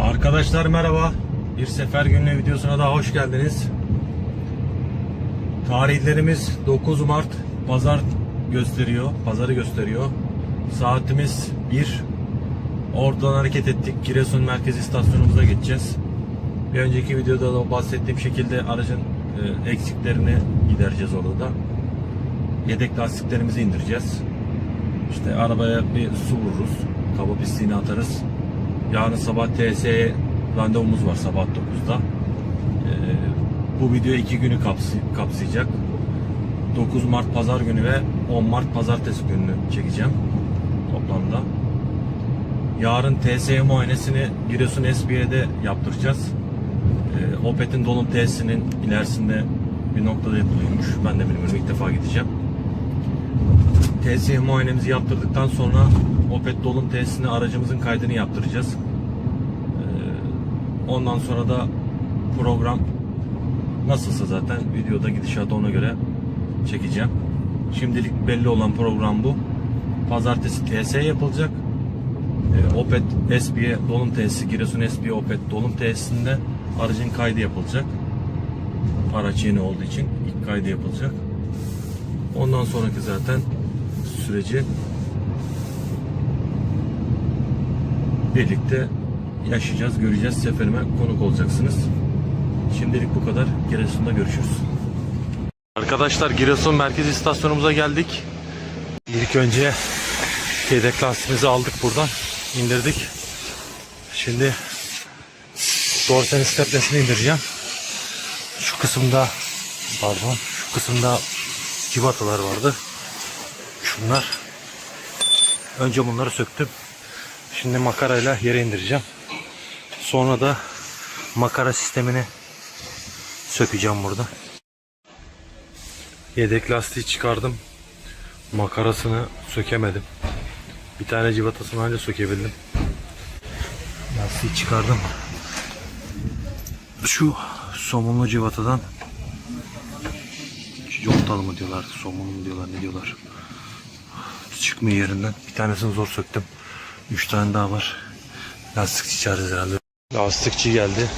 Arkadaşlar merhaba. Bir sefer günlüğü videosuna daha hoş geldiniz. Tarihlerimiz 9 Mart pazar gösteriyor. Pazarı gösteriyor. Saatimiz 1. Oradan hareket ettik. Giresun Merkez istasyonumuza geçeceğiz. Bir önceki videoda da bahsettiğim şekilde aracın e, eksiklerini gidereceğiz orada da. Yedek lastiklerimizi indireceğiz. İşte arabaya bir su vururuz. Kaba pisliğini atarız. Yarın sabah TSE randevumuz var sabah 9'da. Ee, bu video iki günü kapsay- kapsayacak. 9 Mart pazar günü ve 10 Mart pazartesi gününü çekeceğim toplamda. Yarın TSE muayenesini Giresun SB'de yaptıracağız. Ee, Opet'in dolum tesisinin ilerisinde bir noktada yapılıyormuş. Ben de bilmiyorum ilk defa gideceğim. TSE muayenemizi yaptırdıktan sonra Opet dolum tesisine aracımızın kaydını yaptıracağız. Ee, Ondan sonra da program nasılsa zaten videoda gidişatı ona göre çekeceğim. Şimdilik belli olan program bu. Pazartesi TSE yapılacak. Ee, Opet SB'ye dolum tesisi, Giresun SB Opet dolum tesisinde aracın kaydı yapılacak. Araç yeni olduğu için ilk kaydı yapılacak. Ondan sonraki zaten süreci birlikte yaşayacağız, göreceğiz. Seferime konuk olacaksınız. Şimdilik bu kadar. Giresun'da görüşürüz. Arkadaşlar Giresun Merkez istasyonumuza geldik. İlk önce yedek lastiğimizi aldık buradan. indirdik. Şimdi dorsen steplesini indireceğim. Şu kısımda pardon şu kısımda civatalar vardı. Şunlar. Önce bunları söktüm. Şimdi makarayla yere indireceğim. Sonra da makara sistemini sökeceğim burada. Yedek lastiği çıkardım. Makarasını sökemedim. Bir tane civatasını ancak sökebildim. Lastiği çıkardım. Şu somunlu civatadan Contalı mı diyorlar, somunlu mu diyorlar, ne diyorlar. Çıkmıyor yerinden. Bir tanesini zor söktüm. Üç tane daha var. Lastikçi çağırırız herhalde. Lastikçi geldi.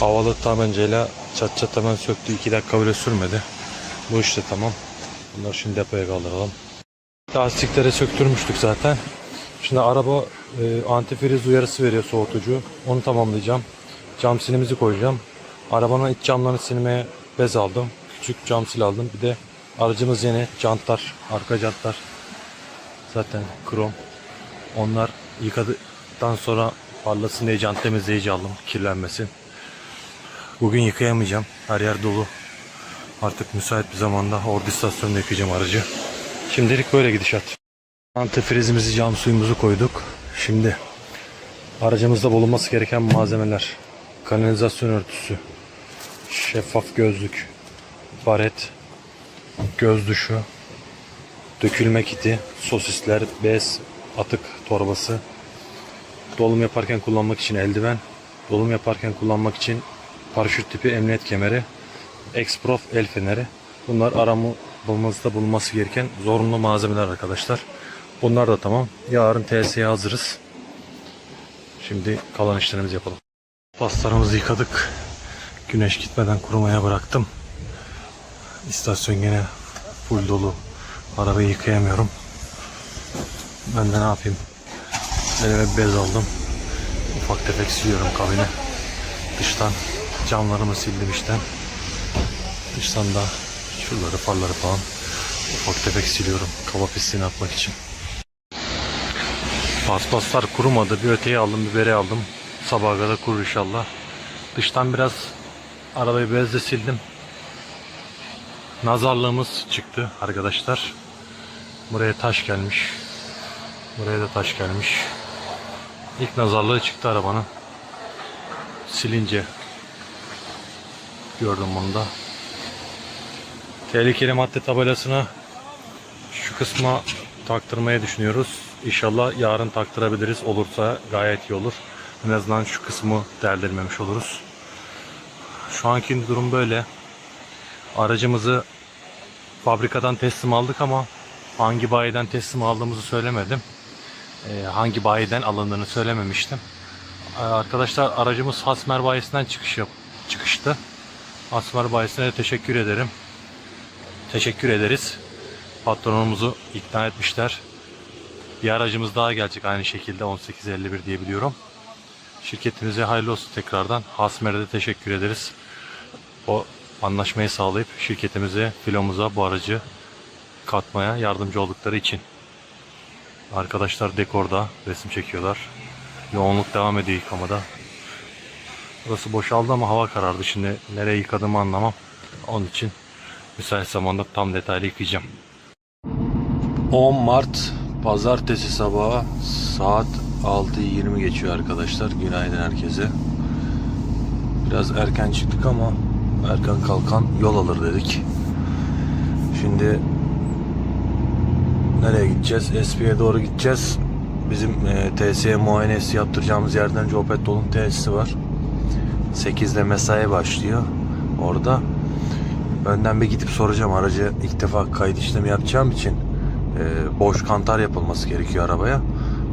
Havalı tabancayla çat çat hemen söktü. İki dakika bile sürmedi. Bu işte tamam. Bunları şimdi depoya kaldıralım. Lastikleri söktürmüştük zaten. Şimdi araba e, antifriz uyarısı veriyor soğutucu. Onu tamamlayacağım. Cam silimizi koyacağım. Arabanın iç camlarını silmeye bez aldım. Küçük cam sil aldım. Bir de aracımız yeni jantlar, arka jantlar zaten krom. Onlar yıkadıktan sonra parlasın diye jant temizleyici aldım kirlenmesin. Bugün yıkayamayacağım. Her yer dolu. Artık müsait bir zamanda ordu istasyonunda yıkayacağım aracı. Şimdilik böyle gidişat. Antifrizimizi, cam suyumuzu koyduk. Şimdi aracımızda bulunması gereken malzemeler. Kanalizasyon örtüsü, şeffaf gözlük, baret, göz duşu, dökülme kiti, sosisler, bez, atık torbası, dolum yaparken kullanmak için eldiven, dolum yaparken kullanmak için paraşüt tipi emniyet kemeri, Exprof el feneri. Bunlar aramamızda bulunması gereken zorunlu malzemeler arkadaşlar. Bunlar da tamam. Yarın TS'ye hazırız. Şimdi kalan işlerimizi yapalım. Paslarımızı yıkadık. Güneş gitmeden kurumaya bıraktım. İstasyon gene full dolu. Arabayı yıkayamıyorum. Ben de ne yapayım? Elime bez aldım. Ufak tefek siliyorum kabine. Dıştan camlarımı sildim işten. Dıştan da şuraları farları falan ufak tefek siliyorum. Kaba pisliğini atmak için. Paspaslar kurumadı. Bir öteyi aldım, bir beri aldım. Sabaha kadar kurur inşallah. Dıştan biraz arabayı bezle sildim. Nazarlığımız çıktı arkadaşlar. Buraya taş gelmiş. Buraya da taş gelmiş. İlk nazarlığı çıktı arabanın. Silince gördüm bunu da. Tehlikeli madde tabelasına şu kısma taktırmayı düşünüyoruz. İnşallah yarın taktırabiliriz. Olursa gayet iyi olur. En azından şu kısmı deldirmemiş oluruz. Şu anki durum böyle. Aracımızı fabrikadan teslim aldık ama hangi bayiden teslim aldığımızı söylemedim. Ee, hangi bayiden alındığını söylememiştim. Ee, Arkadaşlar aracımız Hasmer bayisinden çıkış yap çıkıştı. Hasmer bayisine de teşekkür ederim. Teşekkür ederiz. Patronumuzu ikna etmişler. Bir aracımız daha gelecek aynı şekilde 1851 diye biliyorum. Şirketimize hayırlı olsun tekrardan. Hasmer'e de teşekkür ederiz. O anlaşmayı sağlayıp şirketimize, filomuza bu aracı katmaya yardımcı oldukları için. Arkadaşlar dekorda resim çekiyorlar. Yoğunluk devam ediyor yıkamada. Burası boşaldı ama hava karardı. Şimdi nereye yıkadığımı anlamam. Onun için müsait zamanda tam detaylı yıkayacağım. 10 Mart Pazartesi sabahı saat 6.20 geçiyor arkadaşlar. Günaydın herkese. Biraz erken çıktık ama erken kalkan yol alır dedik. Şimdi nereye gideceğiz? SP'ye doğru gideceğiz. Bizim e, TSE muayenesi yaptıracağımız yerden önce Opet Dol'un tesisi var. 8'de mesai başlıyor orada. Önden bir gidip soracağım aracı ilk defa kayıt işlemi yapacağım için e, boş kantar yapılması gerekiyor arabaya.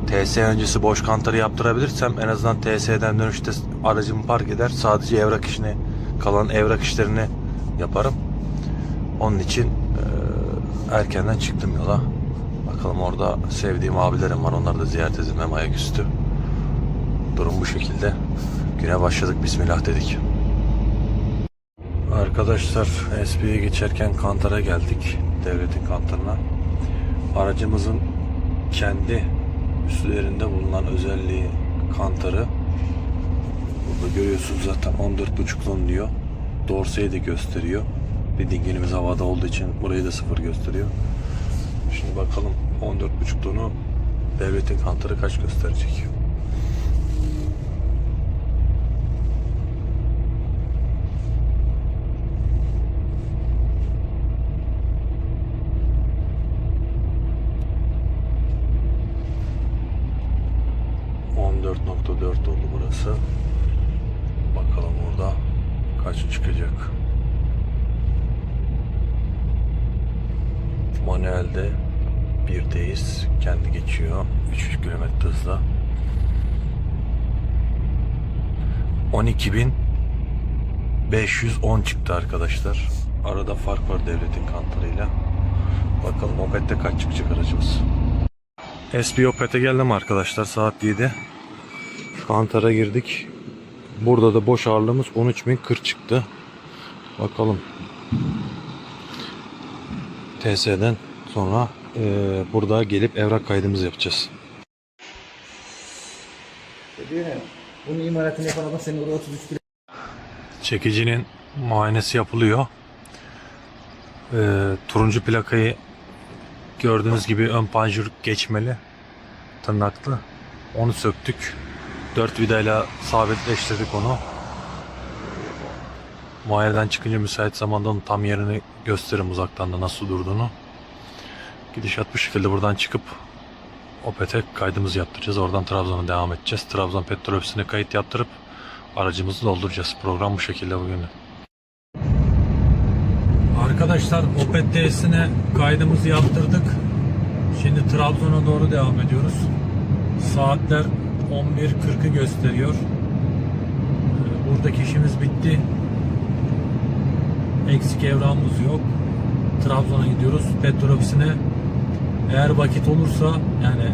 TSE öncesi boş kantarı yaptırabilirsem en azından TSE'den dönüşte aracımı park eder sadece evrak işini kalan evrak işlerini yaparım. Onun için e, erkenden çıktım yola. Bakalım orada sevdiğim abilerim var. Onları da ziyaret edeyim hem ayaküstü. Durum bu şekilde. Güne başladık. Bismillah dedik. Arkadaşlar SB'ye geçerken Kantar'a geldik. Devletin Kantar'ına. Aracımızın kendi üstlerinde bulunan özelliği Kantar'ı. Burada görüyorsunuz zaten 14.5 ton diyor. Dorseyi de gösteriyor. Reading'imiz havada olduğu için burayı da sıfır gösteriyor. Şimdi bakalım 14.5 tonu devletin kantarı kaç gösterecek? ...14.4 oldu burası. Bakalım orada kaç çıkacak. Manuelde birdeyiz. Kendi geçiyor. 3 km hızla. 12.510 çıktı arkadaşlar. Arada fark var devletin kantarıyla. Bakalım Opet'te kaç çıkacak aracımız. SB Opet'e geldim arkadaşlar saat 7. Kantara girdik. Burada da boş ağırlığımız 13.040 çıktı. Bakalım TS'den sonra e, burada gelip evrak kaydımızı yapacağız. Diyor ya, bunun imalatını yapan adam senin orada 33 kilo Çekicinin muayenesi yapılıyor. E, turuncu plakayı gördüğünüz gibi ön panjur geçmeli. Tırnaklı. Onu söktük. 4 vidayla sabitleştirdik onu. Muayeneden çıkınca müsait zamanda onun tam yerini gösteririm uzaktan da nasıl durduğunu. Gidişat bu şekilde buradan çıkıp Opet'e kaydımızı yaptıracağız. Oradan Trabzon'a devam edeceğiz. Trabzon petrol ofisine kayıt yaptırıp aracımızı dolduracağız. Program bu şekilde bugün. Arkadaşlar Opet tesisine kaydımızı yaptırdık. Şimdi Trabzon'a doğru devam ediyoruz. Saatler 11.40'ı gösteriyor. Ee, Buradaki işimiz bitti. Eksik evrağımız yok. Trabzon'a gidiyoruz. Petrol ofisine. Eğer vakit olursa yani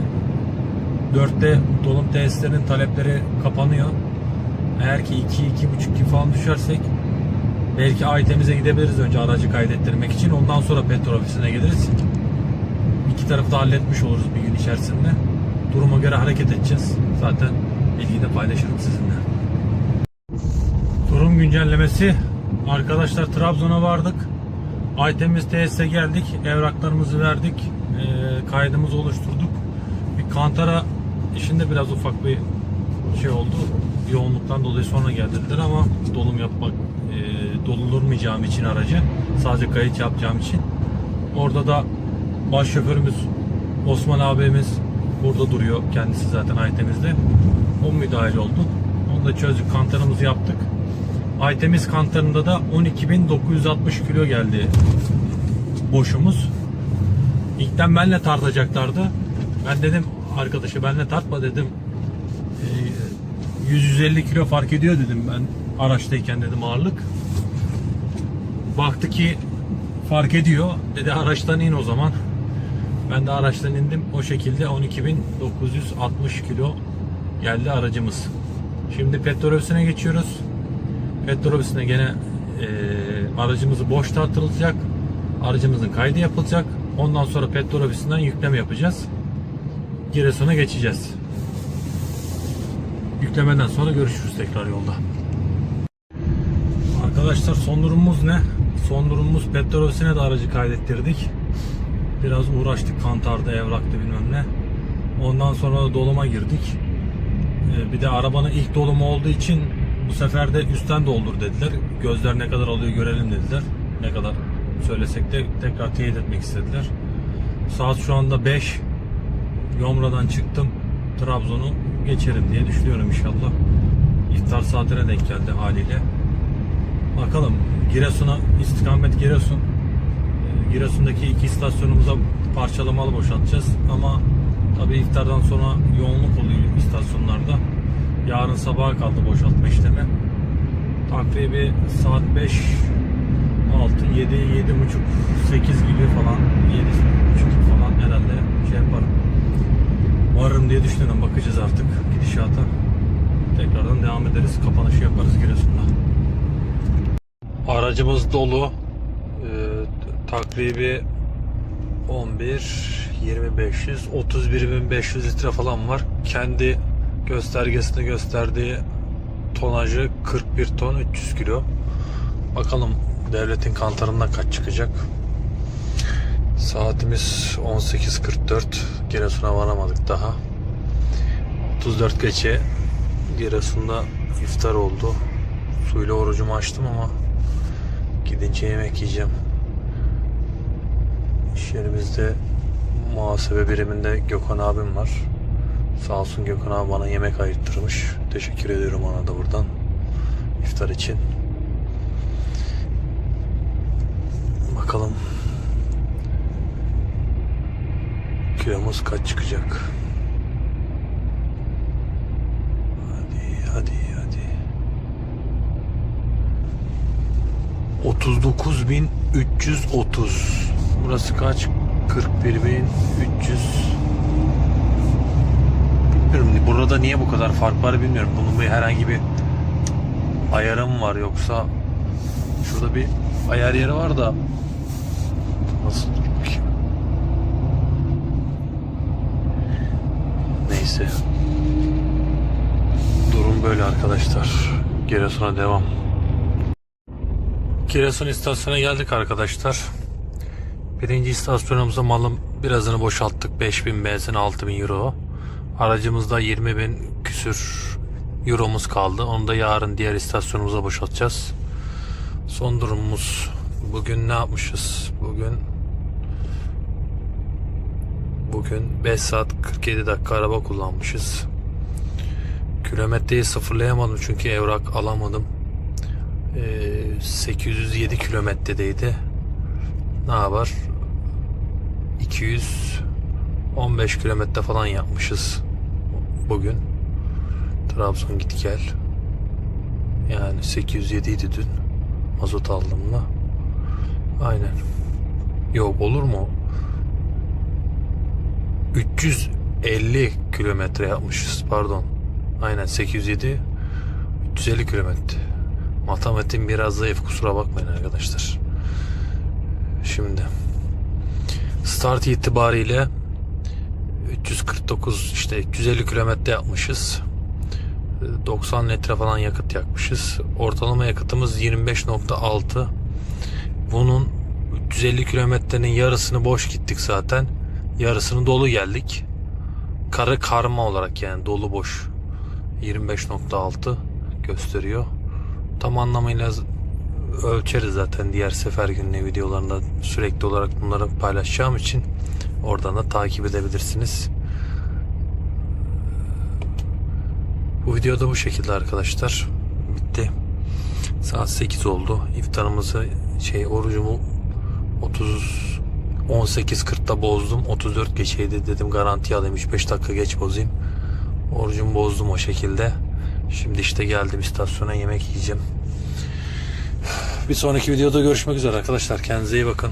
4'te dolum tesislerinin talepleri kapanıyor. Eğer ki 2-2.5 gibi falan düşersek belki Aytemiz'e gidebiliriz önce aracı kaydettirmek için. Ondan sonra petrol ofisine geliriz. İki tarafı da halletmiş oluruz bir gün içerisinde. Duruma göre hareket edeceğiz. Zaten bilgiyi de paylaşırım sizinle. Durum güncellemesi. Arkadaşlar Trabzon'a vardık. Aytemiz tesise geldik. Evraklarımızı verdik. Ee, kaydımızı oluşturduk. Bir kantara işinde biraz ufak bir şey oldu. Yoğunluktan dolayı sonra geldiler ama dolum yapmak e, dolulurmayacağım için aracı sadece kayıt yapacağım için orada da baş şoförümüz Osman abimiz burada duruyor. Kendisi zaten Aytemiz'de. O müdahil oldu. Onu da çözdük. Kantarımızı yaptık. Aytemiz kantarında da 12.960 kilo geldi boşumuz. İlkten benle tartacaklardı. Ben dedim arkadaşı benle tartma dedim. Ee, 100-150 kilo fark ediyor dedim ben araçtayken dedim ağırlık. Baktı ki fark ediyor. Dedi araçtan in o zaman. Ben de araçtan indim. O şekilde 12.960 kilo geldi aracımız. Şimdi petrolösüne geçiyoruz. Petrolösüne gene e, aracımızı boş tartılacak. Aracımızın kaydı yapılacak. Ondan sonra petrolösünden yükleme yapacağız. Giresun'a geçeceğiz. Yüklemeden sonra görüşürüz tekrar yolda. Arkadaşlar son durumumuz ne? Son durumumuz petrolösüne de aracı kaydettirdik. Biraz uğraştık kantarda, evrakta bilmem ne. Ondan sonra da doluma girdik. Ee, bir de arabanın ilk dolumu olduğu için bu sefer de üstten doldur dediler. Gözler ne kadar alıyor görelim dediler. Ne kadar söylesek de tekrar teyit etmek istediler. Saat şu anda 5. Yomra'dan çıktım. Trabzon'u geçerim diye düşünüyorum inşallah. İftar saatine denk geldi haliyle. Bakalım Giresun'a istikamet Giresun. Ee, Giresun'daki iki istasyonumuza parçalamalı boşaltacağız ama tabii iftardan sonra yoğunluk oluyor istasyonlarda. Yarın sabaha kaldı boşaltma işlemi. Takribi saat 5 6 7 7 buçuk 8 gibi falan 7 buçuk falan herhalde şey yaparım. Varırım diye düşünüyorum. Bakacağız artık gidişata. Tekrardan devam ederiz. Kapanışı yaparız Giresun'da. Aracımız dolu. Ee, takribi 11 2500 31500 litre falan var. Kendi göstergesinde gösterdiği tonajı 41 ton 300 kilo. Bakalım devletin kantarından kaç çıkacak. Saatimiz 18.44. Giresun'a varamadık daha. 34 geçe Giresun'da iftar oldu. Suyla orucumu açtım ama gidince yemek yiyeceğim. İş yerimizde muhasebe biriminde Gökhan abim var. Sağ olsun Gökhan abi bana yemek ayırttırmış. Teşekkür ediyorum ona da buradan. iftar için. Bakalım kilomuz kaç çıkacak? Hadi hadi hadi. 39.330. Burası kaç? 41.300. Bilmiyorum burada niye bu kadar fark var bilmiyorum. Bunun bir herhangi bir ayarım var yoksa şurada bir ayar yeri var da nasıl dur bakayım. Neyse. Durum böyle arkadaşlar. Giresun'a devam. Giresun istasyona geldik arkadaşlar. Birinci istasyonumuza malın birazını boşalttık. 5000 benzin 6000 euro. Aracımızda 20 bin küsür euromuz kaldı. Onu da yarın diğer istasyonumuza boşaltacağız. Son durumumuz bugün ne yapmışız? Bugün bugün 5 saat 47 dakika araba kullanmışız. Kilometreyi sıfırlayamadım çünkü evrak alamadım. Ee, 807 kilometredeydi. Ne yapar? 215 kilometre falan yapmışız bugün. Trabzon git gel. Yani 807 idi dün. Mazot aldığımda. Aynen. Yok olur mu? 350 kilometre yapmışız pardon. Aynen 807 350 kilometre. Matematiğim biraz zayıf kusura bakmayın arkadaşlar. Şimdi start itibariyle 349 işte 350 kilometre yapmışız. 90 litre falan yakıt yakmışız. Ortalama yakıtımız 25.6. Bunun 350 kilometrenin yarısını boş gittik zaten. Yarısını dolu geldik. Karı karma olarak yani dolu boş. 25.6 gösteriyor. Tam anlamıyla ölçeriz zaten diğer sefer gününe videolarında sürekli olarak bunları paylaşacağım için oradan da takip edebilirsiniz. Bu videoda bu şekilde arkadaşlar. Bitti. Saat 8 oldu. İftarımızı şey orucumu 30 18.40'da bozdum. 34 geçeydi dedim garanti alayım 3-5 dakika geç bozayım. Orucumu bozdum o şekilde. Şimdi işte geldim istasyona yemek yiyeceğim. Bir sonraki videoda görüşmek üzere arkadaşlar. Kendinize iyi bakın.